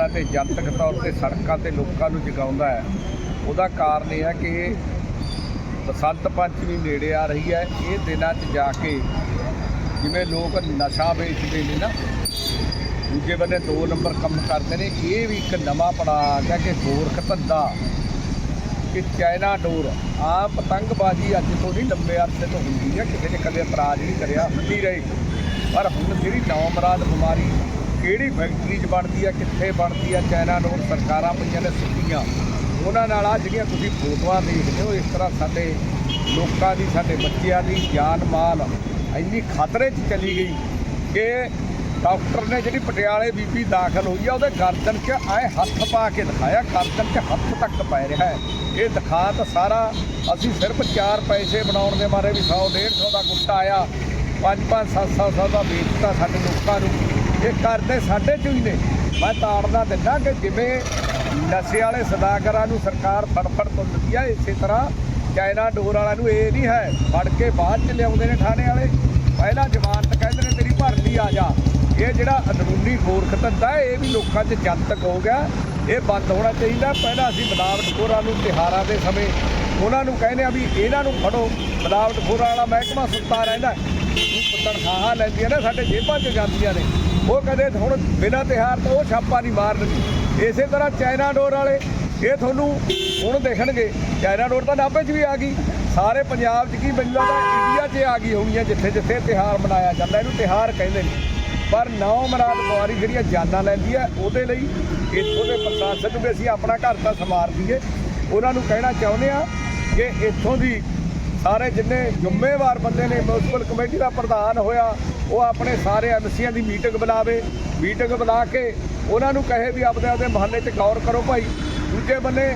ਕਰਦਾ ਤੇ ਜਨਤਕ ਤੌਰ ਤੇ ਸੜਕਾਂ ਤੇ ਲੋਕਾਂ ਨੂੰ ਜਗਾਉਂਦਾ ਹੈ। ਉਹਦਾ ਕਾਰਨ ਇਹ ਹੈ ਕਿ ਬਸੰਤ ਪੰਚਮੀ ਨੇੜੇ ਆ ਰਹੀ ਹੈ। ਇਹ ਦਿਨਾਂ 'ਚ ਜਾ ਕੇ ਜਿਵੇਂ ਲੋਕ ਨਸ਼ਾ ਵੇਚਦੇ ਨੇ ਨਾ, ਦੂਜੇ ਬੰਦੇ ਦੋ ਨੰਬਰ ਕੰਮ ਕਰਦੇ ਨੇ। ਇਹ ਵੀ ਇੱਕ ਨਵਾਂ ਪੜਾਅ ਆ ਗਿਆ ਕਿ ਗੋਰਖ ਧੰਦਾ, ਕਿ ਚਾਈਨਾ ਡੋਰ ਆ ਪਤੰਗਬਾਜ਼ੀ ਅੱਜ ਤੋਂ ਨਹੀਂ ਲੰਬੇ ਅਰਸੇ ਤੋਂ ਹੁੰਦੀ ਹੈ। ਕਿਸੇ ਨੇ ਕਦੇ ਅਪਰਾਧ ਨਹੀਂ ਕਰਿਆ, ਹੁੰਦੀ ਰਹੀ। ਪਰ ਹੁਣ ਜਿਹੜੀ ਨੌਮਰਾਦ ਬਿਮਾਰੀ ਕਿਹੜੀ ਫੈਕਟਰੀ 'ਚ ਬਣਦੀ ਆ, ਕਿੱਥੇ ਬਣਦੀ ਆ, ਚਾਈਨਾ ਡੋਰ ਸਰਕਾਰਾਂ ਪਈਆਂ ਨੇ ਸਿੱਧੀਆਂ। ਉਹਨਾਂ ਨਾਲ ਆ ਜਿਹੜੀਆਂ ਤੁਸੀਂ ਫੋਟੋਆਂ ਦੇਖਦੇ ਹੋ, ਇਸ ਤਰ੍ਹਾਂ ਸਾਡੇ ਲੋਕਾਂ ਦੀ, ਸਾਡੇ ਬੱਚਿਆਂ ਦੀ ਜਾਨ ਮਾਲ ਇੰਨੀ ਖਤਰੇ 'ਚ ਚਲੀ ਗਈ ਕਿ ਡਾਕਟਰ ਨੇ ਜਿਹੜੀ ਪਟਿਆਲੇ ਬੀਬੀ ਦਾਖਲ ਹੋਈ ਆ, ਉਹਦੇ ਗਰਦਨ 'ਚ ਐ ਹੱਥ ਪਾ ਕੇ ਦਿਖਾਇਆ, ਗਰਦਨ 'ਚ ਹੱਥ ਤੱਕ ਪੈ ਰਿਹਾ ਹੈ। ਇਹ ਦਿਖਾ ਤਾਂ ਸਾਰਾ, ਅਸੀਂ ਸਿਰਫ 4 ਪੈਸੇ ਬਣਾਉਣ ਦੇ ਮਾਰੇ ਵੀ 100 150 ਦਾ ਗੁੱਟਾ ਆਇਆ। 5 5 7 700 ਦਾ ਵੇਚਤਾ ਸਾਡੇ ਲੋਕਾਂ ਨੂੰ। ਇਹ ਕਰਦੇ ਸਾਡੇ ਚੋਂ ਹੀ ਨੇ। ਮੈਂ ਤਾੜਨਾ ਦਿੰਦਾ ਕਿ ਜਿਵੇਂ ਨਸ਼ੇ ਵਾਲੇ ਸਦਾਗਰਾਂ ਨੂੰ ਸਰਕਾਰ ਫੜਫੜ ਫੜ ਤੋਂ ਆ, ਇਸੇ ਤਰ੍ਹਾਂ ਚਾਈਨਾ ਡੋਰ ਵਾਲਿਆਂ ਨੂੰ ਇਹ ਨਹੀਂ ਹੈ, ਫੜ ਕੇ ਬਾਅਦ ਚ ਲਿਆਉਂਦੇ ਨੇ ਥਾਣੇ ਵਾਲੇ। ਪਹਿਲਾਂ ਜ਼ਮਾਨਤ ਕਹਿੰਦੇ ਨੇ, ਤੇਰੀ ਭਰਤੀ ਆ ਜਾ। ਇਹ ਜਿਹੜਾ ਅੰਦਰੂਨੀ ਗੋਰਖ ਧੰਦਾ ਇਹ ਵੀ ਲੋਕਾਂ 'ਚ ਜਨਤਕ ਹੋ ਗਿਆ। ਇਹ ਬੰਦ ਹੋਣਾ ਚਾਹੀਦਾ। ਪਹਿਲਾਂ ਅਸੀਂ ਮਿਲਾਵਟਖੋਰਾਂ ਨੂੰ ਤਿਹਾਰਾਂ ਦੇ ਸਮੇਂ ਉਹਨਾਂ ਨੂੰ ਕਹਿੰਦੇ ਆ ਵੀ ਇਹਨਾਂ ਨੂੰ ਫੜੋ। ਮਿਲਾਵਟਖੋਰਾਂ ਵਾਲਾ ਮਹਿਕਮਾ ਸੁੱਤਾ ਰਹਿੰਦਾ ਤਨਖਾਹਾਂ ਲੈਂਦੀਆਂ ਨੇ, ਸਾਡੇ ਜੇਬਾਂ 'ਚ ਜਾਂਦੀਆਂ ਨੇ। ਉਹ ਕਦੇ ਹੁਣ ਬਿਨਾਂ ਤਿਹਾਰ ਤੋਂ ਉਹ ਛਾਪਾ ਨਹੀਂ ਮਾਰਨਗੇ ਇਸੇ ਤਰ੍ਹਾਂ ਚਾਈਨਾ ਡੋਰ ਵਾਲੇ, ਇਹ ਤੁਹਾਨੂੰ ਹੁਣ ਦੇਖਣਗੇ। ਚਾਈਨਾ ਡੋਰ ਤਾਂ ਨਾਭੇ 'ਚ ਵੀ ਆ ਗਈ। ਸਾਰੇ ਪੰਜਾਬ 'ਚ ਕੀ ਮੈਨੂੰ ਲੱਗਦਾ ਇੰਡੀਆ 'ਚ ਆ ਗਈ ਹੋਣੀ ਹੈ ਜਿੱਥੇ ਜਿੱਥੇ ਤਿਹਾਰ ਮਨਾਇਆ ਜਾਂਦਾ। ਇਹਨੂੰ ਤਿਹਾਰ ਕਹਿੰਦੇ ਨੇ। ਪਰ ਨੌ ਮਰਾਦ ਬਿਮਾਰੀ ਜਿਹੜੀਆਂ ਜਾਨਾਂ ਲੈਂਦੀ ਹੈ ਉਹਦੇ ਲਈ ਇੱਥੋਂ ਦੇ ਪ੍ਰਸ਼ਾਸਨ ਨੂੰ ਵੀ ਅਸੀਂ ਆਪਣਾ ਘਰ ਤਾਂ ਸਮਾਰ ਦਈਏ। ਉਹਨਾਂ ਨੂੰ ਕਹਿਣਾ ਚਾਹੁੰਦੇ ਆ ਕਿ ਇੱਥੋਂ ਦੀ ਸਾਰੇ ਜਿੰਨੇ ਜ਼ਿੰਮੇਵਾਰ ਬੰਦੇ ਨੇ ਮਿਊਨਿਸਪਲ ਕਮੇਟੀ ਦਾ ਪ੍ਰਧਾਨ ਹੋਇਆ ਉਹ ਆਪਣੇ ਸਾਰੇ ਐਮਸੀਆਂ ਦੀ ਮੀਟਿੰਗ ਬੁਲਾਵੇ, ਮੀਟਿੰਗ ਬੁਲਾ ਕੇ ਉਹਨਾਂ ਨੂੰ ਕਹੇ ਵੀ ਆਪਦੇ ਆਪਦੇ ਮਹੱਲੇ 'ਚ ਗੌਰ ਕਰੋ ਭਾਈ। ਦੂਜੇ ਬੰਨੇ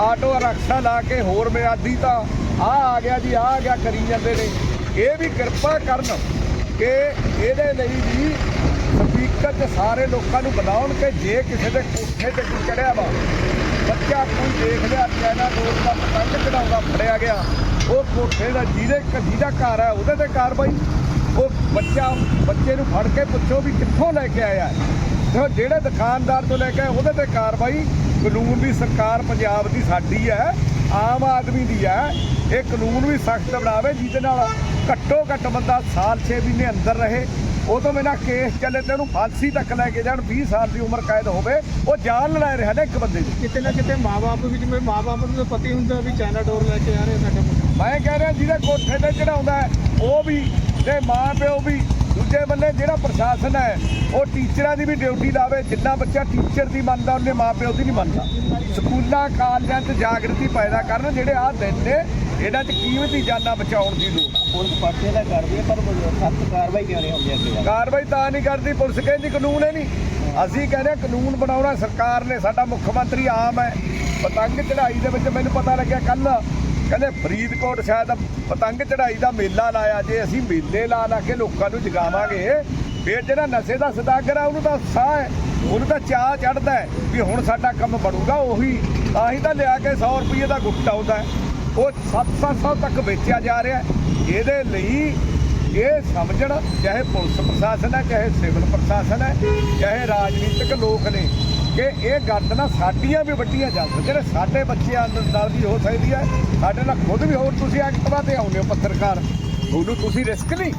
ਆਟੋ ਰਕਸ਼ਾ ਲਾ ਕੇ ਹੋਰ ਮਿਆਦੀ ਤਾਂ ਆ ਆ ਗਿਆ ਜੀ ਆ ਆ ਗਿਆ ਕਰੀ ਜਾਂਦੇ ਨੇ। ਇਹ ਵੀ ਕਿਰਪਾ ਕਰਨ ਕਿ ਇਹਦੇ ਲਈ ਵੀ ਸਪੀਕਰ ਤੇ ਸਾਰੇ ਲੋਕਾਂ ਨੂੰ ਬੁਲਾਉਣ ਕਿ ਜੇ ਕਿਸੇ ਦੇ ਕੋਠੇ ਤੇ ਕੋਈ ਚੜਿਆ ਵਾ, ਬੱਚਾ ਕੋਈ ਦੇਖ ਲਿਆ, ਚੈਨਾ ਦੋਸਤ ਦਾ ਪਤੰਗ ਚੜਾਉਂਦਾ ਫੜਿਆ ਗਿਆ, ਉਹ ਕੋਠੇ ਦਾ ਜਿਹਦੇ ਜਿਹਦਾ ਘਰ ਹੈ ਉਹਦੇ ਤੇ ਕਾਰਵਾਈ ਉਹ ਬੱਚਾ ਬੱਚੇ ਨੂੰ ਫੜ ਕੇ ਪੁੱਛੋ ਵੀ ਕਿੱਥੋਂ ਲੈ ਕੇ ਆਇਆ ਹੈ। ਜਿਹੜੇ ਦੁਕਾਨਦਾਰ ਤੋਂ ਲੈ ਕੇ ਉਹਦੇ ਤੇ ਕਾਰਵਾਈ ਕਾਨੂੰਨ ਦੀ ਸਰਕਾਰ ਪੰਜਾਬ ਦੀ ਸਾਡੀ ਹੈ ਆਮ ਆਦਮੀ ਦੀ ਹੈ। ਇਹ ਕਾਨੂੰਨ ਵੀ ਸਖਤ ਬਣਾਵੇ ਜਿਹਦੇ ਨਾਲ ਘੱਟੋ ਘੱਟ ਬੰਦਾ ਸਾਲ 6 ਮਹੀਨੇ ਅੰਦਰ ਰਹੇ। ਉਹ ਤੋਂ ਬਿਨਾਂ ਕੇਸ ਚੱਲੇ ਤੇ ਉਹਨੂੰ ਫਾਂਸੀ ਤੱਕ ਲੈ ਕੇ ਜਾਣ 20 ਸਾਲ ਦੀ ਉਮਰ ਕੈਦ ਹੋਵੇ ਉਹ ਜਾਨ ਲੈ ਰਿਹਾ ਨਾ ਇੱਕ ਬੰਦੇ ਦੀ। ਕਿਤੇ ਨਾ ਕਿਤੇ ਮਾਪੇ ਵੀ ਜਿਵੇਂ ਮਾਪੇ ਨੂੰ ਪਤਾ ਹੁੰਦਾ ਵੀ ਚਾਈਨਾ ਡੋਰ ਲੈ ਕੇ ਆ ਰਹੇ ਸਾਡੇ ਮੈਂ ਕਹਿ ਰਿਹਾ ਜਿਹਦੇ ਕੋਠੇ ਤੇ ਚੜਾਉਂਦਾ ਉਹ ਵੀ ਤੇ ਮਾਂ ਪਿਓ ਵੀ ਦੂਜੇ ਬੰਨੇ ਜਿਹੜਾ ਪ੍ਰਸ਼ਾਸਨ ਹੈ ਉਹ ਟੀਚਰਾਂ ਦੀ ਵੀ ਡਿਊਟੀ ਲਾਵੇ ਜਿੰਨਾ ਬੱਚਾ ਟੀਚਰ ਦੀ ਮੰਨਦਾ ਉਹਨੇ ਮਾਂ ਪਿਓ ਦੀ ਨਹੀਂ ਮੰਨਦਾ। ਸਕੂਲਾਂ ਕਾਲਜਾਂ 'ਚ ਜਾਗਰਤੀ ਪੈਦਾ ਕਰਨ ਜਿਹੜੇ ਆਹ ਦਿਨ ਨੇ ਇਹਨਾਂ 'ਚ ਕੀਮਤੀ ਜਾਨਾਂ ਬਚਾਉਣ ਦੀ ਲੋੜ ਆ। ਪੁਲਿਸ ਪਾਸੇ ਦਾ ਕਰਦੀ ਹੈ ਪਰ ਸਖਤ ਕਾਰਵਾਈ ਕਿਉਂ ਨਹੀਂ ਹੁੰਦੀ ਅੱਗੇ ਕਾਰਵਾਈ ਤਾਂ ਨਹੀਂ ਕਰਦੀ ਪੁਲਿਸ ਕਹਿੰਦੀ ਕਾਨੂੰਨ ਹੈ ਨਹੀਂ। ਅਸੀਂ ਕਹਿੰਦੇ ਕਾਨੂੰਨ ਬਣਾਉਣਾ ਸਰਕਾਰ ਨੇ ਸਾਡਾ ਮੁੱਖ ਮੰਤਰੀ ਆਮ ਹੈ। ਪਤੰਗ ਚੜਾਈ ਦੇ ਵਿੱਚ ਮੈਨੂੰ ਪਤਾ ਲੱਗਿਆ ਕੱਲ ਕਹਿੰਦੇ ਫਰੀਦਕੋਟ ਸ਼ਾਇਦ ਪਤੰਗ ਚੜਾਈ ਦਾ ਮੇਲਾ ਲਾਇਆ ਜੇ ਅਸੀਂ ਮੇਲੇ ਲਾ ਲਾ ਕੇ ਲੋਕਾਂ ਨੂੰ ਜਗਾਵਾਂਗੇ, ਫਿਰ ਜਿਹੜਾ ਨਸ਼ੇ ਦਾ ਸਦਾਗਰ ਆ, ਉਹਨੂੰ ਤਾਂ ਸਾਹ ਹੈ, ਉਹਨੂੰ ਤਾਂ ਚਾਹ ਚੜਦਾ ਹੈ ਵੀ ਹੁਣ ਸਾਡਾ ਕੰਮ ਬਣੂਗਾ, ਉਹੀ ਤਾਂ ਹੀ ਤਾਂ ਲਿਆ ਕੇ 100 ਰੁਪਏ ਦਾ ਗੁੱਟ ਆਉਂਦਾ ਹੈ। ਉਹ 7-700 ਤੱਕ ਵੇਚਿਆ ਜਾ ਰਿਹਾ ਇਹਦੇ ਲਈ ਇਹ ਸਮਝਣ, ਚਾਹੇ ਪੁਲਿਸ ਪ੍ਰਸ਼ਾਸਨ ਹੈ, ਚਾਹੇ ਸਿਵਲ ਪ੍ਰਸ਼ਾਸਨ ਹੈ, ਚਾਹੇ ਰਾਜਨੀਤਿਕ ਲੋਕ ਨੇ ਕਿ ਇਹ ਗੰਦ ਨਾ ਸਾਡੀਆਂ ਵੀ ਵੱਡੀਆਂ ਜਾ ਸਕਦੀਆਂ। ਸਾਡੇ ਬੱਚਿਆਂ ਨਾਲ ਵੀ ਹੋ ਸਕਦੀ ਹੈ, ਸਾਡੇ ਨਾਲ ਖੁਦ ਵੀ ਹੋਰ ਤੁਸੀਂ ਐਕਟਿਵਾ ਤੇ ਆਉਂਦੇ ਹੋ ਪੱਤਰਕਾਰ। ਤੁਹਾਨੂੰ ਤੁਸੀਂ ਰਿਸਕ ਨਹੀਂ।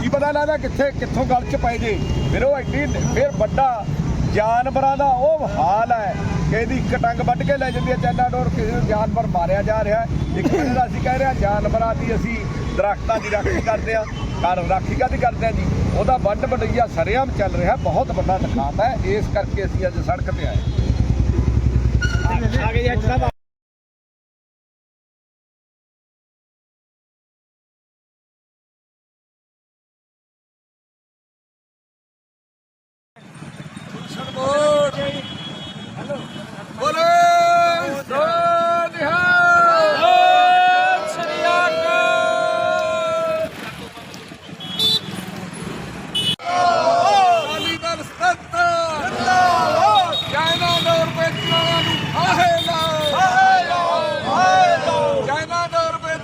ਕੀ ਪਤਾ ਲੱਗਦਾ ਕਿੱਥੇ, ਕਿੱਥੋਂ ਗੱਲ ਚ ਪੈ ਜੇ। ਫਿਰ ਉਹ ਐਡੀ ਫਿਰ ਵੱਡਾ ਜਾਨਵਰਾਂ ਦਾ ਉਹ ਹਾਲ ਹੈ ਕਿ ਇਹਦੀ ਇੱਕ ਟੰਗ ਵੱਢ ਕੇ ਲੈ ਜਾਂਦੀ ਹੈ ਚਾਈਨਾ ਡੋਰ ਕਿਸੇ ਨੂੰ ਜਾਨਵਰ ਮਾਰਿਆ ਜਾ ਰਿਹਾ ਇੱਕ ਬੰਦੇ ਅਸੀਂ ਕਹਿ ਰਹੇ ਹਾਂ ਜਾਨਵਰਾਂ ਦੀ ਅਸੀਂ ਦਰਖਤਾਂ ਦੀ ਰਾਖੀ ਕਰਦੇ ਆ ਘਰ ਰਾਖੀ ਕਾਦੀ ਕਰਦੇ ਆ ਜੀ? ਉਹਦਾ ਵੱਢ ਵਡਈਆ ਸਰੇਆਮ ਚੱਲ ਰਿਹਾ, ਬਹੁਤ ਵੱਡਾ ਨੁਕਸਾਨ ਹੈ। ਇਸ ਕਰਕੇ ਅਸੀਂ ਅੱਜ ਸੜਕ ਤੇ ਆਏ। ਆਗੇ ਜੱਜ ਸਾਹਿਬ ਬੋਲੇ ਸੋਨਿਹਾ ਅਕਾਲੀ ਦਲ ਸਤਤ ਜਿੰਦਾਬਾਦ ਚਾਈਨਾ ਡੋਰ ਵੇਚਣ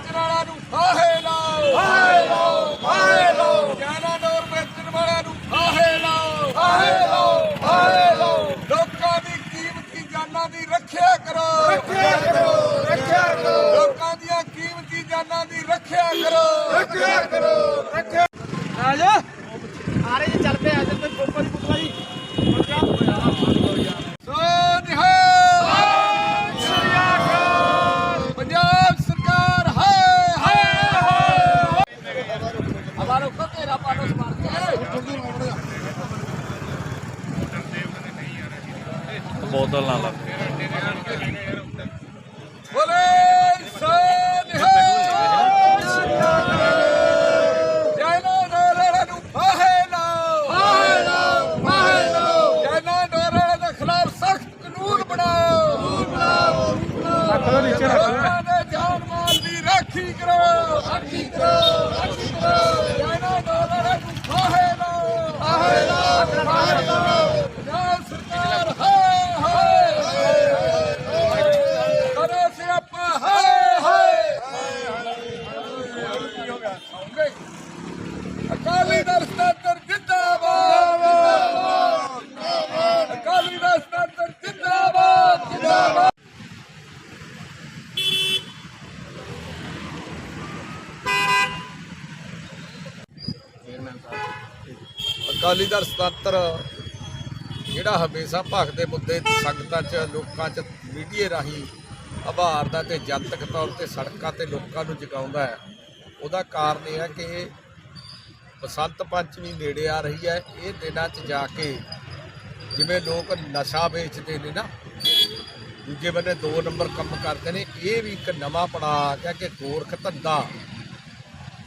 ਵਾਲਿਆਂ ਨੂੰ ਫਾਹੇ ਲਾਓ ਰੱਖਿਆ ਕਰੋ ਰੱਖਿਆ ਕਰੋ ਰੱਖਿਆ ਕਰੋ ਲੋਕਾਂ ਦੀਆਂ ਕੀਮਤੀ ਜਾਨਾਂ ਦੀ ਰੱਖਿਆ ਕਰੋ। ਰੱਖਿਆ ਕਰੋ। ਰੱਖਿਆ ਆ ਰਹੇ ਜੀ ਚੱਲ ਪਿਆ ਅੱਜ ਤੇ ਫੋਟੋ ਦੀ ਪੁੱਤਰਾ ਜੀ। ਸੋ ਨਿਹਾਲ ਪੰਜਾਬ ਸਰਕਾਰ ਹਾਏ ਹਾਏ ਹਮਾਰਾ ਕੋ ਤੇਰਾ ਪਾਣੋ ਸਮਾਰ ਕੇ ਬੋਤਲ ਨਾਲ ਲੱਗ ਬੋਲੇ ਸੋ ਨਿਹਾਲ ਜੈਨਾ ਡੋਰੇ ਨੂੰ ਫਾਹੇ ਲਾਓ ਫਾਹੇ ਲਾਓ ਫਾਹੇ ਲਾਓ ਜੈਨਾ ਡੋਰੇ ਦੇ ਖਿਲਾਫ ਸਖਤ ਕਾਨੂੰਨ ਬਣਾਓ ਕਾਨੂੰਨ ਬਣਾਓ ਰੱਖ ਨੀਚੇ ਰੱਖ ਜਾਨ ਮਾਲ ਦੀ ਰਾਖੀ ਕਰੋ। ਰਾਖੀ ਕਰੋ ਰਾਖੀ ਕਰੋ। ਜੈਨਾ ਡੋਰੇ ਨੂੰ ਫਾਹੇ ਲਾਓ। ਫਾਹੇ ਲਾਓ। ਫਾਹੇ ਲਾਓ ਪੰਜਾਬ ਸਰਕਾਰ ਹਾਏ ਹਾਏ ਕਰੋ ਸਿਆਪਾ ਹਾਏ ਹਾਏ ਅਕਾਲੀ ਦਲ ਸਤਾਤਰ ਜਿੰਦਾਬਾਦ ਜਿੰਦਾਬਾਦ ਅਕਾਲੀ ਦਲ ਸਤਾਤਰ ਜਿੰਦਾਬਾਦ ਜਿੰਦਾਬਾਦ ਅਕਾਲੀ ਦਲ ਸੁਤੰਤਰ। ਜਿਹੜਾ ਹਮੇਸ਼ਾ ਭਖ ਦੇ ਮੁੱਦੇ, ਸੰਗਤਾਂ 'ਚ, ਲੋਕਾਂ 'ਚ, ਮੀਡੀਏ ਰਾਹੀਂ ਆਭਾਰ ਦਾ ਤੇ ਜਨਤਕ ਤੌਰ ਤੇ ਸੜਕਾਂ ਤੇ ਲੋਕਾਂ ਨੂੰ ਜਗਾਉਂਦਾ ਹੈ। ਉਹਦਾ ਕਾਰਨ ਇਹ ਹੈ ਕਿ ਬਸੰਤ ਪੰਚਮੀ ਨੇੜੇ ਆ ਰਹੀ ਹੈ। ਇਹ ਦਿਨਾਂ 'ਚ ਜਾ ਕੇ ਜਿਵੇਂ ਲੋਕ ਨਸ਼ਾ ਵੇਚਦੇ ਨੇ ਨਾ, ਦੂਜੇ ਬੰਦੇ ਦੋ ਨੰਬਰ ਕੰਮ ਕਰਦੇ ਨੇ। ਇਹ ਵੀ ਇੱਕ ਨਵਾਂ ਪੜਾਅ ਆ ਗਿਆ ਕਿ ਗੋਰਖ ਧੰਦਾ,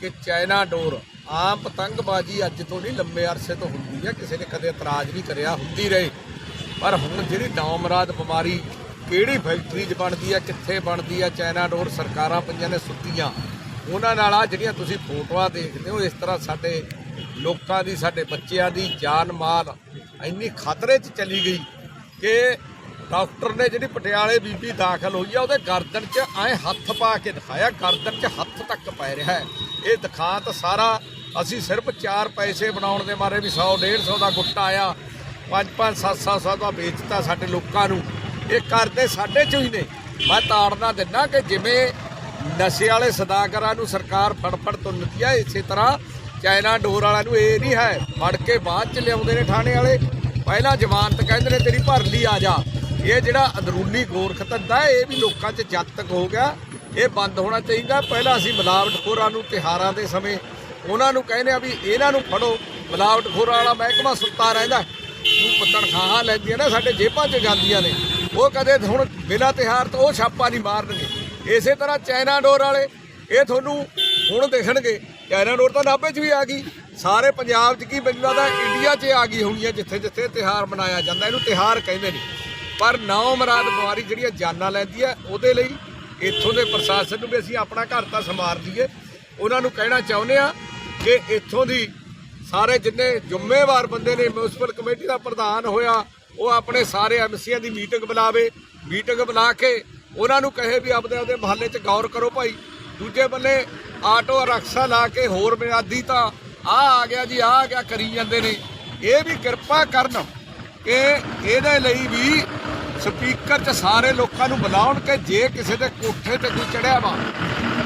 ਕਿ ਚਾਈਨਾ ਡੋਰ ਆਮ ਪਤੰਗਬਾਜ਼ੀ ਅੱਜ ਤੋਂ ਨਹੀਂ ਲੰਮੇ ਅਰਸੇ ਤੋਂ ਹੁੰਦੀ ਹੈ। ਕਿਸੇ ਨੇ ਕਦੇ ਇਤਰਾਜ਼ ਨਹੀਂ ਕਰਿਆ, ਹੁੰਦੀ ਰਹੇ। ਪਰ ਹੁਣ ਜਿਹੜੀ ਨੌਮਰਾਦ ਬਿਮਾਰੀ ਕਿਹੜੀ ਫੈਕਟਰੀ 'ਚ ਬਣਦੀ ਹੈ, ਕਿੱਥੇ ਬਣਦੀ ਹੈ, ਚਾਈਨਾ ਡੋਰ ਸਰਕਾਰਾਂ ਪਈਆਂ ਨੇ ਸੁੱਤੀਆਂ ਉਹਨਾਂ ਨਾਲ ਆ ਜਿਹੜੀਆਂ ਤੁਸੀਂ ਫੋਟੋਆਂ ਦੇਖਦੇ ਹੋ, ਇਸ ਤਰ੍ਹਾਂ ਸਾਡੇ ਲੋਕਾਂ ਦੀ, ਸਾਡੇ ਬੱਚਿਆਂ ਦੀ ਜਾਨ ਮਾਲ ਇੰਨੀ ਖਤਰੇ 'ਚ ਚਲੀ ਗਈ ਕਿ ਡਾਕਟਰ ਨੇ ਜਿਹੜੀ ਪਟਿਆਲੇ ਬੀਬੀ ਦਾਖਲ ਹੋਈ ਆ, ਉਹਦੇ ਗਰਦਨ 'ਚ ਐ ਹੱਥ ਪਾ ਕੇ ਦਿਖਾਇਆ, ਗਰਦਨ 'ਚ ਹੱਥ ਤੱਕ ਪੈ ਰਿਹਾ ਹੈ। ਇਹ ਦਿਖਾਤ ਸਾਰਾ ਅਸੀਂ ਸਿਰਫ 4 ਪੈਸੇ ਬਣਾਉਣ ਦੇ ਮਾਰੇ ਵੀ 100 150 ਦਾ ਗੁੱਟਾ ਆਇਆ। 5 5 7 700 ਦਾ ਵੇਚਤਾ ਸਾਡੇ ਲੋਕਾਂ ਨੂੰ। ਇਹ ਕਰਦੇ ਸਾਡੇ ਚੋਂ ਹੀ ਨੇ। ਮੈਂ ਤਾੜਨਾ ਦਿੰਦਾ ਕਿ ਜਿਵੇਂ ਨਸ਼ੇ ਵਾਲੇ ਸਦਾਗਰਾਂ ਨੂੰ ਸਰਕਾਰ ਫੜ ਫੜ ਤੁੰਨਦੀ ਆ ਇਸੇ ਤਰ੍ਹਾਂ ਚਾਈਨਾ ਡੋਰ ਵਾਲਿਆਂ ਨੂੰ ਇਹ ਨਹੀਂ ਹੈ। ਫੜ ਕੇ ਬਾਅਦ ਚ ਲਿਆਉਂਦੇ ਨੇ ਥਾਣੇ ਵਾਲੇ। ਪਹਿਲਾਂ ਜ਼ਮਾਨਤ ਕਹਿੰਦੇ ਨੇ, ਤੇਰੀ ਭਰ ਲਈ, ਆ ਜਾ। ਇਹ ਜਿਹੜਾ ਅੰਦਰੂਨੀ ਗੋਰਖ ਧੰਦਾ ਇਹ ਵੀ ਲੋਕਾਂ 'ਚ ਜਨਤਕ ਹੋ ਗਿਆ, ਇਹ ਬੰਦ ਹੋਣਾ ਚਾਹੀਦਾ। ਪਹਿਲਾਂ ਅਸੀਂ ਮਿਲਾਵਟਖੋਰਾਂ ਨੂੰ ਤਿਹਾਰਾਂ ਦੇ ਸਮੇਂ ਉਹਨਾਂ ਨੂੰ ਕਹਿੰਦੇ ਆ ਵੀ ਇਹਨਾਂ ਨੂੰ ਫੜੋ। ਮਿਲਾਵਟਖੋਰਾਂ ਵਾਲਾ ਮਹਿਕਮਾ ਸੁੱਤਾ ਰਹਿੰਦਾ ਉਹ ਤਨਖਾਹਾਂ ਲੈਂਦੀਆਂ ਨੇ, ਸਾਡੇ ਜੇਬਾਂ 'ਚ ਜਾਂਦੀਆਂ ਨੇ। ਉਹ ਕਦੇ ਹੁਣ ਬਿਨਾਂ ਤਿਹਾਰ ਤੋਂ ਉਹ ਛਾਪਾ ਨਹੀਂ ਮਾਰਨਗੇ। ਇਸੇ ਤਰ੍ਹਾਂ ਚਾਈਨਾ ਡੋਰ ਵਾਲੇ, ਇਹ ਤੁਹਾਨੂੰ ਹੁਣ ਦੇਖਣਗੇ ਚਾਈਨਾ ਡੋਰ ਤਾਂ ਨਾਭੇ 'ਚ ਵੀ ਆ ਗਈ। ਸਾਰੇ ਪੰਜਾਬ 'ਚ ਕੀ ਮੈਨੂੰ ਲੱਗਦਾ ਇੰਡੀਆ 'ਚ ਆ ਗਈ ਹੋਣੀ ਹੈ ਜਿੱਥੇ ਜਿੱਥੇ ਤਿਹਾਰ ਮਨਾਇਆ ਜਾਂਦਾ। ਇਹਨੂੰ ਤਿਹਾਰ ਕਹਿੰਦੇ ਨੇ। ਪਰ ਨੌ ਮਰਾਦ ਬਿਮਾਰੀ ਜਿਹੜੀਆਂ ਜਾਨਾਂ ਲੈਂਦੀ ਹੈ। ਉਹਦੇ ਲਈ ਇੱਥੋਂ ਦੇ ਪ੍ਰਸ਼ਾਸਨ ਨੂੰ ਵੀ ਅਸੀਂ ਆਪਣਾ ਘਰ ਤਾਂ ਸਮਾਰ ਦਈਏ ਉਹਨਾਂ ਨੂੰ ਕਹਿਣਾ ਚਾਹੁੰਦੇ ਆ ਕਿ ਇੱਥੋਂ ਦੀ ਸਾਰੇ ਜਿੰਨੇ ਜ਼ਿੰਮੇਵਾਰ ਬੰਦੇ ਨੇ ਮਿਊਨਿਸਪਲ ਕਮੇਟੀ ਦਾ ਪ੍ਰਧਾਨ ਹੋਇਆ, ਉਹ ਆਪਣੇ ਸਾਰੇ ਐਮਸੀਆਂ ਦੀ ਮੀਟਿੰਗ ਬੁਲਾਵੇ। ਮੀਟਿੰਗ ਬੁਲਾ ਕੇ ਉਹਨਾਂ ਨੂੰ ਕਹੇ ਵੀ ਆਪਦੇ ਆਪਦੇ ਮਹੱਲੇ 'ਚ ਗੌਰ ਕਰੋ ਭਾਈ। ਦੂਜੇ ਬੰਨੇ ਆਟੋ ਰਕਸ਼ਾ ਲਾ ਕੇ ਹੋਰ ਮਿਆਦੀ ਤਾਂ ਆ ਆ ਗਿਆ ਜੀ ਆ ਆ ਗਿਆ, ਕਰੀ ਜਾਂਦੇ ਨੇ। ਇਹ ਵੀ ਕਿਰਪਾ ਕਰਨ ਕਿ ਇਹਦੇ ਲਈ ਵੀ ਸਪੀਕਰ 'ਚ ਸਾਰੇ ਲੋਕਾਂ ਨੂੰ ਬੁਲਾਉਣ ਕਿ ਜੇ ਕਿਸੇ ਦੇ ਕੋਠੇ ਤੇ ਕੋਈ ਚੜਿਆ ਵਾ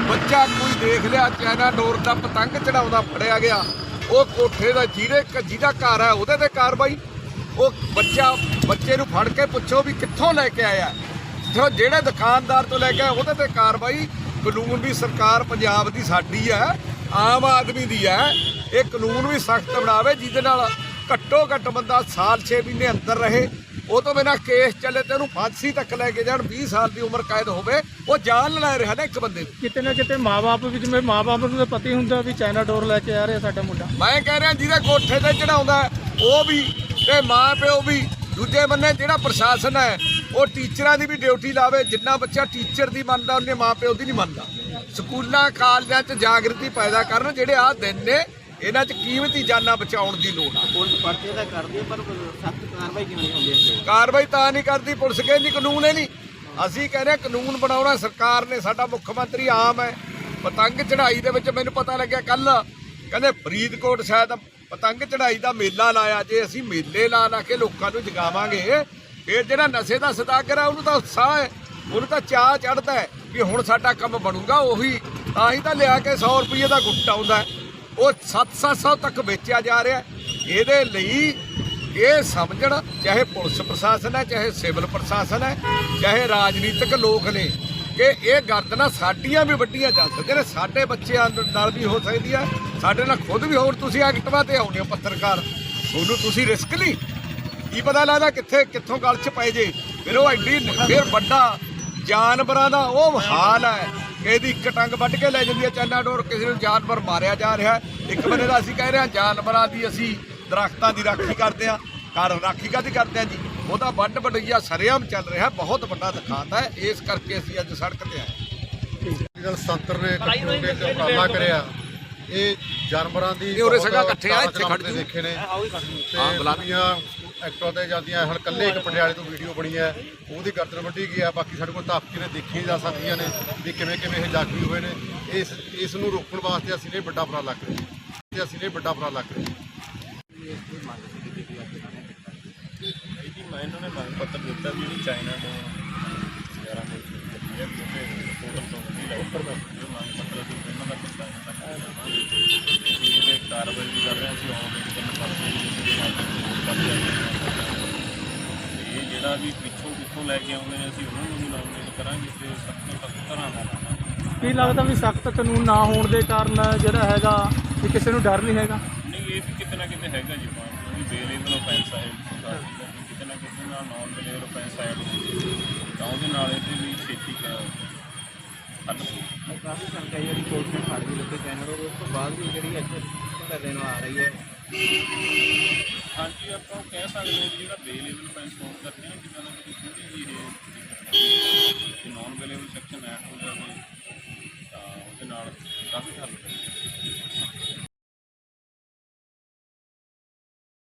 ਬੱਚਾ ਕੋਈ ਦੇਖ ਲਿਆ ਚਾਈਨਾ ਡੋਰ ਦਾ ਪਤੰਗ ਚੜਾਉਂਦਾ ਫੜਿਆ ਗਿਆ ਉਹ ਕੋਠੇ ਦਾ ਜਿਹਦੇ ਜਿਹਦਾ ਘਰ ਹੈ ਉਹਦੇ ਤੇ ਕਾਰਵਾਈ ਉਹ ਬੱਚਾ ਬੱਚੇ ਨੂੰ ਫੜ ਕੇ ਪੁੱਛੋ ਵੀ ਕਿੱਥੋਂ ਲੈ ਕੇ ਆਇਆ। ਜੋ ਜਿਹੜੇ ਦੁਕਾਨਦਾਰ ਤੋਂ ਲੈ ਕੇ ਆਇਆ, ਉਹਦੇ ਤੇ ਕਾਰਵਾਈ ਕਾਨੂੰਨ ਵੀ ਸਰਕਾਰ ਪੰਜਾਬ ਦੀ ਸਾਡੀ ਹੈ ਆਮ ਆਦਮੀ ਦੀ ਹੈ ਇਹ ਕਾਨੂੰਨ ਵੀ ਸਖਤ ਬਣਾਵੇ ਜਿਹਦੇ ਨਾਲ ਘੱਟੋ ਘੱਟ ਬੰਦਾ ਸਾਲ 6 ਮਹੀਨੇ ਅੰਦਰ ਰਹੇ ਉਹ ਤੋਂ ਬਿਨਾਂ ਕੇਸ ਚੱਲੇ ਤੇ ਉਹਨੂੰ ਫਾਂਸੀ ਤੱਕ ਲੈ ਕੇ ਜਾਣ 20 ਸਾਲ ਦੀ ਉਮਰ ਕੈਦ ਹੋਵੇ ਉਹ ਜਾਨ ਲੈ ਰਿਹਾ ਨਾ ਇੱਕ ਬੰਦੇ ਨੂੰ। ਕਿਤੇ ਨਾ ਕਿਤੇ ਮਾਪੇ ਵੀ ਜਿਵੇਂ ਮਾਪੇ ਨੂੰ ਤਾਂ ਪਤਾ ਹੀ ਹੁੰਦਾ ਵੀ ਚਾਈਨਾ ਡੋਰ ਲੈ ਕੇ ਆ ਰਿਹਾ ਸਾਡਾ ਮੁੰਡਾ। ਮੈਂ ਕਹਿ ਰਿਹਾ ਜਿਹਦੇ ਕੋਠੇ ਤੇ ਚੜਾਉਂਦਾ ਉਹ ਵੀ ਤੇ ਮਾਂ ਪਿਓ ਵੀ ਦੂਜੇ ਬੰਨੇ ਜਿਹੜਾ ਪ੍ਰਸ਼ਾਸਨ ਹੈ ਉਹ ਟੀਚਰਾਂ ਦੀ ਵੀ ਡਿਊਟੀ ਲਾਵੇ ਜਿੰਨਾ ਬੱਚਾ ਟੀਚਰ ਦੀ ਮੰਨਦਾ ਉਹਨੇ ਮਾਂ ਪਿਓ ਦੀ ਨਹੀਂ ਮੰਨਦਾ। ਸਕੂਲਾਂ ਕਾਲਜਾਂ 'ਚ ਜਾਗਰਤੀ ਪੈਦਾ ਕਰਨ ਜਿਹੜੇ ਆਹ ਦਿਨ ਨੇ ਇਹਨਾਂ 'ਚ ਕੀਮਤੀ ਜਾਨਾਂ ਬਚਾਉਣ ਦੀ ਲੋੜ ਆ। ਪੁਲਿਸ ਪਰਚੇ ਤਾਂ ਕਰਦੀ ਹੈ ਪਰ ਸਖਤ ਕਾਰਵਾਈ ਕਿਉਂ ਨਹੀਂ ਹੁੰਦੀ ਤੇ ਕਾਰਵਾਈ ਤਾਂ ਨਹੀਂ ਕਰਦੀ ਪੁਲਿਸ ਕਹਿੰਦੀ ਕਾਨੂੰਨ ਹੈ ਨਹੀਂ। ਅਸੀਂ ਕਹਿੰਦੇ ਹਾਂ ਕਾਨੂੰਨ ਬਣਾਉਣਾ ਸਰਕਾਰ ਨੇ ਸਾਡਾ ਮੁੱਖ ਮੰਤਰੀ ਆਮ ਹੈ। ਪਤੰਗ ਚੜਾਈ ਦੇ ਵਿੱਚ ਮੈਨੂੰ ਪਤਾ ਲੱਗਿਆ ਕੱਲ ਕਹਿੰਦੇ ਫਰੀਦਕੋਟ ਸ਼ਾਇਦ ਪਤੰਗ ਚੜਾਈ ਦਾ ਮੇਲਾ ਲਾਇਆ ਜੇ ਅਸੀਂ ਮੇਲੇ ਲਾ ਲਾ ਕੇ ਲੋਕਾਂ ਨੂੰ ਜਗਾਵਾਂਗੇ ਫਿਰ ਜਿਹੜਾ ਨਸ਼ੇ ਦਾ ਸਦਾਗਰ ਹੈ ਉਹਨੂੰ ਤਾਂ ਉਤਸ਼ਾਹ ਹੈ। ਉਹਨੂੰ ਤਾਂ ਚਾਹ ਚੜਦਾ ਹੈ ਕਿ ਹੁਣ ਸਾਡਾ ਕੰਮ ਬਣੂਗਾ ਉਹੀ। ਤਾਂ ਹੀ ਤਾਂ ਲਿਆ ਕੇ 100 ਰੁਪਏ ਦਾ ਗੁੱਟ ਆਉਂਦਾ ਹੈ। ਉਹ 7-700 ਤੱਕ ਵੇਚਿਆ ਜਾ ਰਿਹਾ। ਇਹਦੇ ਲਈ ਇਹ ਸਮਝਣ, ਚਾਹੇ ਪੁਲਿਸ ਪ੍ਰਸ਼ਾਸਨ ਹੈ, ਚਾਹੇ ਸਿਵਲ ਪ੍ਰਸ਼ਾਸਨ ਹੈ, ਚਾਹੇ ਰਾਜਨੀਤਿਕ ਲੋਕ ਨੇ, ਕਿ ਇਹ ਗਰਦਨਾਂ ਸਾਡੀਆਂ ਵੀ ਵੱਡੀਆਂ ਜਾ ਸਕਦੀਆਂ ਨੇ। ਸਾਡੇ ਬੱਚਿਆਂ ਨਾਲ ਵੀ ਹੋ ਸਕਦੀ ਹੈ, ਸਾਡੇ ਨਾਲ ਖੁਦ ਵੀ ਹੋਰ ਤੁਸੀਂ ਐਕਟਵਾ ਤੇ ਆਉਂਦੇ ਹੋ, ਪੱਤਰਕਾਰ। ਤੁਹਾਨੂੰ ਤੁਸੀਂ ਰਿਸਕ ਨਹੀਂ। ਕੀ ਪਤਾ ਲੱਗਦਾ ਕਿੱਥੇ, ਕਿੱਥੋਂ ਗੱਲ 'ਚ ਪੈ ਜੇ। ਫਿਰ ਉਹ ਐਡੀ, ਫਿਰ ਵੱਡਾ ਜਾਨਵਰਾਂ ਦਾ ਉਹ ਹਾਲ ਹੈ। ਇਹਦੀ ਇੱਕ ਟੰਗ ਵੱਢ ਕੇ ਲੈ ਜਾਂਦੀ ਹੈ ਚਾਈਨਾ ਡੋਰ ਕਿਸੇ ਨੂੰ ਜਾਨਵਰ ਮਾਰਿਆ ਜਾ ਰਿਹਾ ਹੈ। ਇੱਕ ਬੰਦੇ ਦਾ ਅਸੀਂ ਕਹਿ ਰਹੇ ਹਾਂ ਜਾਨਵਰਾਂ ਦੀ ਅਸੀਂ ਦਰਖਤਾਂ ਦੀ ਰਾਖੀ ਕਰਦੇ ਹਾਂ। ਕਰ ਰਾਖੀ ਕਾਹਦੀ ਕਰਦੇ ਹਾਂ ਜੀ? ਉਹਦਾ ਵੱਢ ਵਡਈਆ ਸਰੇਆਮ ਚੱਲ ਰਿਹਾ ਬਹੁਤ ਵੱਡਾ ਦਿਖਾਤਾ ਹੈ। ਇਸ ਕਰਕੇ ਅਸੀਂ ਅੱਜ ਸੜਕ ਤੇ ਆਏ ਜਲ ਸੰਤਰ ਨੇ ਇਕੱਠੇ ਹੋ ਕੇ ਇੱਕ ਉਪਰਾਲਾ ਕਰਿਆ। ਇਹ ਜਾਨਵਰਾਂ ਦੀ ਇਹ ਉਰੇ ਸਗਾ ਇਕੱਠੇ ਆ, ਇੱਥੇ ਖੜ। ਦੇਖੇ ਨੇ। ਹਾਂ, ਤੇ ਬੁਲਾ। ਬੁਲਾਈਆਂ ਐਕਟਰ ਤੇ ਜਾਂਦੀਆਂ ਹੁਣ ਕੱਲੇ ਇੱਕ ਪਟਿਆਲੇ ਤੋਂ ਵੀਡੀਓ ਬਣੀ ਹੈ। ਉਹਦੀ ਗਰਦਨ ਵੱਢੀ ਗਈ ਹੈ। ਬਾਕੀ ਸਾਡੇ ਕੋਲ ਤਾਕੀ ਨੇ ਦੇਖੀ ਜਾ ਸਕਦੀਆਂ ਨੇ ਵੀ ਕਿਵੇਂ ਕਿਵੇਂ ਇਹ ਜ਼ਖਮੀ ਹੋਏ ਨੇ। ਇਸ ਇਸ ਨੂੰ ਰੋਕਣ ਵਾਸਤੇ ਅਸੀਂ ਨੇ ਵੱਡਾ ਉਪਰਾਲਾ ਕਰਿਆ ਤੇ ਅਸੀਂ ਨੇ ਵੱਡਾ ਉਪਰਾਲਾ ਕਰਿਆ ਜੀ, ਮੈਂ ਇਹਨਾਂ ਨੇ ਮੰਗ ਪੱਤਰ ਦਿੱਤਾ ਵੀ ਜਿਹੜੀ ਚਾਈਨਾ ਤੋਂ ਯਾਰਾਂ ਦੇ ਹੈ ਉਹਦੇ ਤੋਂ ਨਹੀਂ ਲੈ ਉੱਪਰ ਮੰਗ ਪੱਤਰ ਅਸੀਂ ਇਹਨਾਂ ਦਾ ਕੀਤਾ ਹੈ। ਕਾਰਵਾਈ ਵੀ ਕਰ ਰਹੇ ਹਾਂ। ਅਸੀਂ ਆਨਲਾਈਨ ਤਿੰਨ ਪਾਸੇ ਜਿਹੜੇ ਮਾध्यਮ ਕਰ ਰਹੇ ਹਾਂ ਜਿਹੜਾ ਵੀ ਪਿੱਛੋਂ ਕਿੱਥੋਂ ਲੈ ਕੇ ਆਉਂਦੇ ਨੇ ਅਸੀਂ ਉਹਨਾਂ ਨੂੰ ਵੀ ਨਾਮਜ਼ਦ ਕਰਾਂਗੇ ਤੇ ਸਖਤ ਤੋਂ ਸਖਤ ਤਰ੍ਹਾਂ ਨਾਲ ਲਾਵਾਂਗੇ। ਕੀ ਲੱਗਦਾ ਵੀ ਸਖਤ ਕਾਨੂੰਨ ਨਾ ਹੋਣ ਦੇ ਕਾਰਨ ਜਿਹੜਾ ਹੈਗਾ ਵੀ ਕਿਸੇ ਨੂੰ ਡਰ ਨਹੀਂ ਹੈਗਾ ਨਹੀਂ ਇਹ ਵੀ ਕਿਤੇ ਨਾ ਕਿਤੇ ਹੈਗਾ ਜੀ ਬਾਤ ਵੀ ਬੇਲੇਬਲ ਆਫੈਂਸ ਹੈ ਦਾ ਕਿਤੇ ਨਾ ਕਿਤੇ ਨਾਲ ਨਾਨ ਬੇਲੇਬਲ ਆਫੈਂਸ ਐਡ ਤਾਂ ਉਹਦੇ ਨਾਲ ਇਹਦੇ ਵੀ ਛੇਤੀ ਕਰ। ਕਾਫੀ ਸੰਖਿਆ ਜਿਹੜੀ ਪੁਲਿਸ ਨੇ ਫੜ ਵੀ ਲਿੱਤੇ ਚੈਨਲ ਉਸ ਤੋਂ ਬਾਅਦ ਵੀ ਜਿਹੜੀ ਇੱਥੇ ਧਰਨੇ ਨੂੰ ਆ ਰਹੀ ਹੈ ਹਾਂਜੀ, ਆਪਾਂ ਉਹ ਕਹਿ ਸਕਦੇ ਹਾਂ ਵੀ ਜਿਹੜਾ ਬੇਲੇਬਲ ਆਫੈਂਸ ਹੋਣ ਕਰਕੇ ਨਾ ਕਿਤੇ ਨਾ ਕਿਤੇ ਥੋੜੀ ਜਿਹੀ ਇਹ ਨਾਨ ਬੇਲੇਬਲ ਸੈਕਸ਼ਨ ਐਡ ਹੋ ਜਾਵੇ, ਤਾਂ ਉਹਦੇ ਨਾਲ ਕਾਫੀ ਹੱਲ